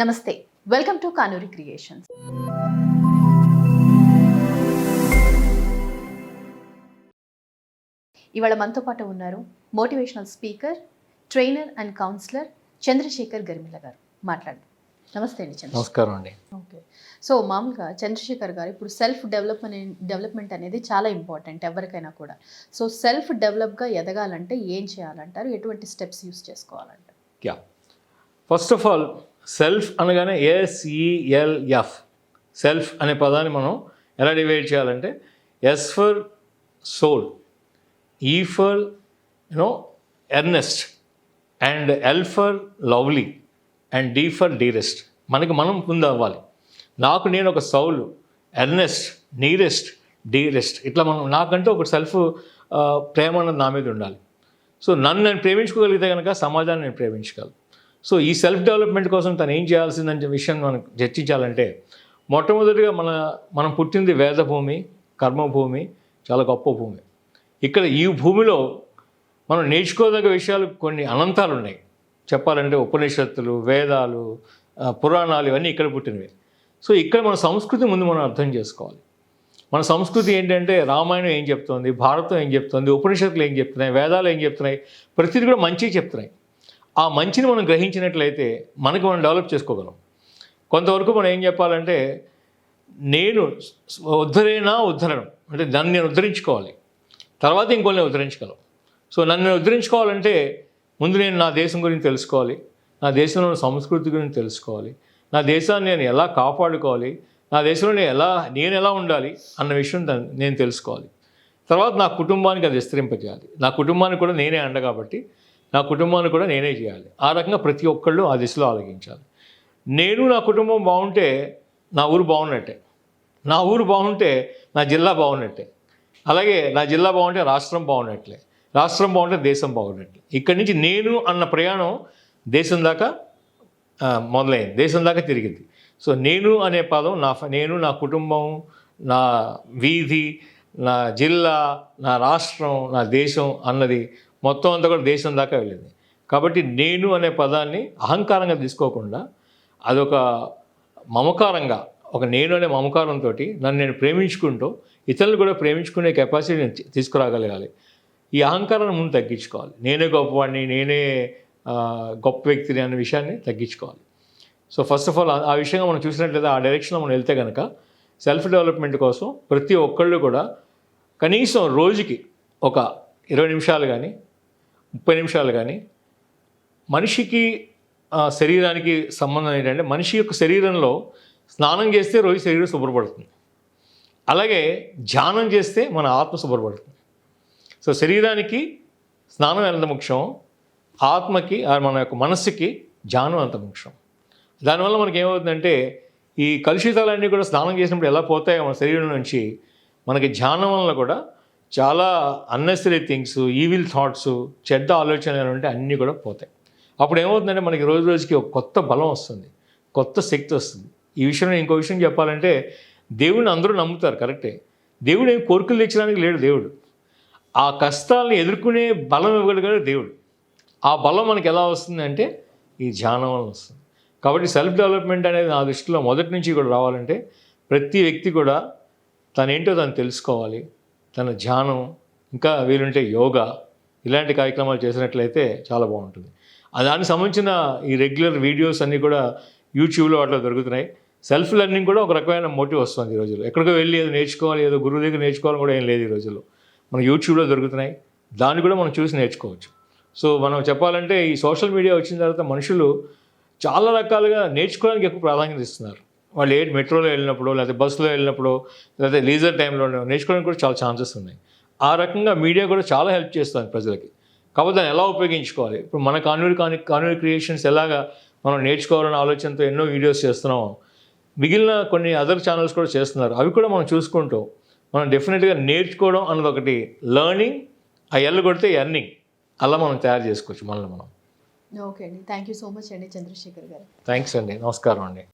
నమస్తే welcome to Kanuri creations ఇవాళ మనతో పాటు ఉన్నారు motivational speaker trainer and counsellor Chandrashekar Garimila garu. మాట్లాడు. నమస్తే అండి చంద్ర నమస్కారం అండి. ఓకే. సో మామూలుగా చంద్రశేఖర్ గారు ఇప్పుడు సెల్ఫ్ డెవలప్మెంట్ డెవలప్మెంట్ అనేది చాలా ఇంపార్టెంట్ ఎవరికైనా కూడా. సో సెల్ఫ్ డెవలప్గా ఎదగాలంటే ఏం చేయాలంటారు? ఎటువంటి steps use చేసుకోవాలంటారు? Yeah first of all self అనగానే S E L F self అనే పదాన్ని మనం ఎలా డివైడ్ చేయాలంటే S for soul E for you know earnest and L for lovely and D for dearest. మనకి మనం ముందు అవ్వాలి. నాకు నేను ఒక సౌల్ ఎర్నెస్ట్ నీరెస్ట్ డీరెస్ట్. ఇట్లా మనం నాకంటూ ఒక సెల్ఫ్ ప్రేమ అన్నది నా మీద ఉండాలి. సో నన్ను నేను ప్రేమించుకోగలిగితే కనుక సమాజాన్ని నేను ప్రేమించగలను. సో ఈ సెల్ఫ్ డెవలప్మెంట్ కోసం తను ఏం చేయాల్సిందని విషయం మనం చర్చించాలంటే మొట్టమొదటిగా మన మనం పుట్టింది వేదభూమి కర్మభూమి చాలా గొప్ప భూమి. ఇక్కడ ఈ భూమిలో మనం నేర్చుకోదగ్గ విషయాలు కొన్ని అనంతాలు ఉన్నాయి. చెప్పాలంటే ఉపనిషత్తులు వేదాలు పురాణాలు ఇవన్నీ ఇక్కడ పుట్టినవి. సో ఇక్కడ మన సంస్కృతి ముందు మనం అర్థం చేసుకోవాలి. మన సంస్కృతి ఏంటంటే రామాయణం ఏం చెప్తోంది భారతం ఏం చెప్తోంది ఉపనిషత్తులు ఏం చెప్తున్నాయి వేదాలు ఏం చెప్తున్నాయి ప్రతిదీ కూడా మంచి చెప్తున్నాయి. ఆ మంచిని మనం గ్రహించినట్లయితే మనకి మనం డెవలప్ చేసుకోగలం. కొంతవరకు మనం ఏం చెప్పాలంటే నేను ఉద్ధరేనా ఉద్ధరణం. అంటే దాన్ని నేను ఉద్ధరించుకోవాలి. తర్వాత ఇంకొన్ని ఉద్ధరించగలం. సో నన్ను నేను ఉద్ధరించుకోవాలంటే ముందు నేను నా దేశం గురించి తెలుసుకోవాలి. నా దేశంలో సంస్కృతి గురించి తెలుసుకోవాలి. నా దేశాన్ని నేను ఎలా కాపాడుకోవాలి? నా దేశంలో నేను ఎలా నేను ఎలా ఉండాలి అన్న విషయం నేను తెలుసుకోవాలి. తర్వాత నా కుటుంబానికి అది విస్తరింపజేయాలి. నా కుటుంబానికి కూడా నేనే అండ కాబట్టి నా కుటుంబాన్ని కూడా నేనే చేయాలి. ఆ రకంగా ప్రతి ఒక్కళ్ళు ఆ దిశలో ఆలోచించాలి. నేను నా కుటుంబం బాగుంటే నా ఊరు బాగున్నట్టే. నా ఊరు బాగుంటే నా జిల్లా బాగున్నట్టే. అలాగే నా జిల్లా బాగుంటే రాష్ట్రం బాగున్నట్లే. రాష్ట్రం బాగుంటే దేశం బాగున్నట్లే. ఇక్కడి నుంచి నేను అన్న ప్రయాణం దేశం దాకా మొదలైంది. దేశం దాకా తిరిగింది. సో నేను అనే పదం నా ఫ- నేను నా కుటుంబం నా వీధి నా జిల్లా నా రాష్ట్రం నా దేశం అన్నది మొత్తం అంతా కూడా దేశం దాకా వెళ్ళింది. కాబట్టి నేను అనే పదాన్ని అహంకారంగా తీసుకోకుండా అదొక మమకారంగా ఒక నేను అనే మమకారంతో నన్ను నేను ప్రేమించుకుంటూ ఇతరులు కూడా ప్రేమించుకునే కెపాసిటీ నేను తీసుకురాగలగాలి. ఈ అహంకారాన్ని ముందు తగ్గించుకోవాలి. నేనే గొప్పవాడిని నేనే గొప్ప వ్యక్తిని అనే విషయాన్ని తగ్గించుకోవాలి. సో ఫస్ట్ ఆఫ్ ఆల్ ఆ విషయంగా మనం చూసినట్లయితే ఆ డైరెక్షన్లో మనం వెళ్తే కనుక సెల్ఫ్ డెవలప్మెంట్ కోసం ప్రతి ఒక్కళ్ళు కూడా కనీసం రోజుకి ఒక ఇరవై నిమిషాలు కానీ ముప్పై నిమిషాలు కానీ. మనిషికి శరీరానికి సంబంధం ఏంటంటే మనిషి యొక్క శరీరంలో స్నానం చేస్తే రోజు శరీరం శుభ్రపడుతుంది. అలాగే ధ్యానం చేస్తే మన ఆత్మ శుభ్రపడుతుంది. సో శరీరానికి స్నానం ఎంత ముఖ్యం? ఆత్మకి మన యొక్క మనస్సుకి ధ్యానం అంత ముఖ్యం. దానివల్ల మనకి ఏమవుతుందంటే ఈ కలుషితాలన్నీ కూడా స్నానం చేసినప్పుడు ఎలా పోతాయో మన శరీరం నుంచి మనకి ధ్యానం వల్ల కూడా చాలా అన్నెసరీ థింగ్స్ ఈవిల్ థాట్స్ చెడ్డ ఆలోచనలు ఉంటే అన్నీ కూడా పోతాయి. అప్పుడు ఏమవుతుందంటే మనకి రోజు రోజుకి ఒక కొత్త బలం వస్తుంది కొత్త శక్తి వస్తుంది. ఈ విషయంలో ఇంకో విషయం చెప్పాలంటే దేవుడిని అందరూ నమ్ముతారు కరెక్టే దేవుడు ఏం కోరికలు తెచ్చడానికి లేడు దేవుడు. ఆ కష్టాలను ఎదుర్కొనే బలం ఇవ్వగలిగాడు దేవుడు. ఆ బలం మనకి ఎలా వస్తుంది అంటే ఈ ధ్యానం వల్ల వస్తుంది. కాబట్టి సెల్ఫ్ డెవలప్మెంట్ అనేది నా దృష్టిలో మొదటి నుంచి కూడా రావాలంటే ప్రతి వ్యక్తి కూడా తనేంటో తను తెలుసుకోవాలి తన ధ్యానం ఇంకా వీలుంటే యోగా ఇలాంటి కార్యక్రమాలు చేసినట్లయితే చాలా బాగుంటుంది. దానికి సంబంధించిన ఈ రెగ్యులర్ వీడియోస్ అన్నీ కూడా యూట్యూబ్లో వాటిలో దొరుకుతున్నాయి. సెల్ఫ్ లెర్నింగ్ కూడా ఒక రకమైన మోటివ్ వస్తుంది ఈ రోజుల్లో. ఎక్కడికో వెళ్ళి ఏదో నేర్చుకోవాలి ఏదో గురువు దగ్గర నేర్చుకోవాలని కూడా ఏం లేదు ఈ రోజుల్లో. మన యూట్యూబ్లో దొరుకుతున్నాయి. దాన్ని కూడా మనం చూసి నేర్చుకోవచ్చు. సో మనం చెప్పాలంటే ఈ సోషల్ మీడియా వచ్చిన తర్వాత మనుషులు చాలా రకాలుగా నేర్చుకోవడానికి ఎక్కువ ప్రాధాన్యత ఇస్తున్నారు. వాళ్ళు ఏ మెట్రోలో వెళ్ళినప్పుడు లేకపోతే బస్సులో వెళ్ళినప్పుడు లేకపోతే లీజర్ టైంలో నేర్చుకోవడానికి కూడా చాలా ఛాన్సెస్ ఉన్నాయి. ఆ రకంగా మీడియా కూడా చాలా హెల్ప్ చేస్తుంది ప్రజలకి. కాబట్టి దాన్ని ఎలా ఉపయోగించుకోవాలి? ఇప్పుడు మన కాన్వూరి కాని కాన్వూరి క్రియేషన్స్ ఎలాగా మనం నేర్చుకోవాలనే ఆలోచనతో ఎన్నో వీడియోస్ చేస్తున్నాం మిగిలిన కొన్ని అదర్ ఛానల్స్ కూడా చేస్తున్నారు. అవి కూడా మనం చూసుకుంటూ మనం డెఫినెట్గా నేర్చుకోవడం అన్నది ఒకటి లర్నింగ్ ఆ ఎల్లు కొడితే ఎర్నింగ్ అలా మనం తయారు చేసుకోవచ్చు మనల్ని మనం. ఓకే అండి థ్యాంక్ యూ సో మచ్ అండి చంద్రశేఖర్ గారు. థ్యాంక్స్ అండి. నమస్కారం అండి.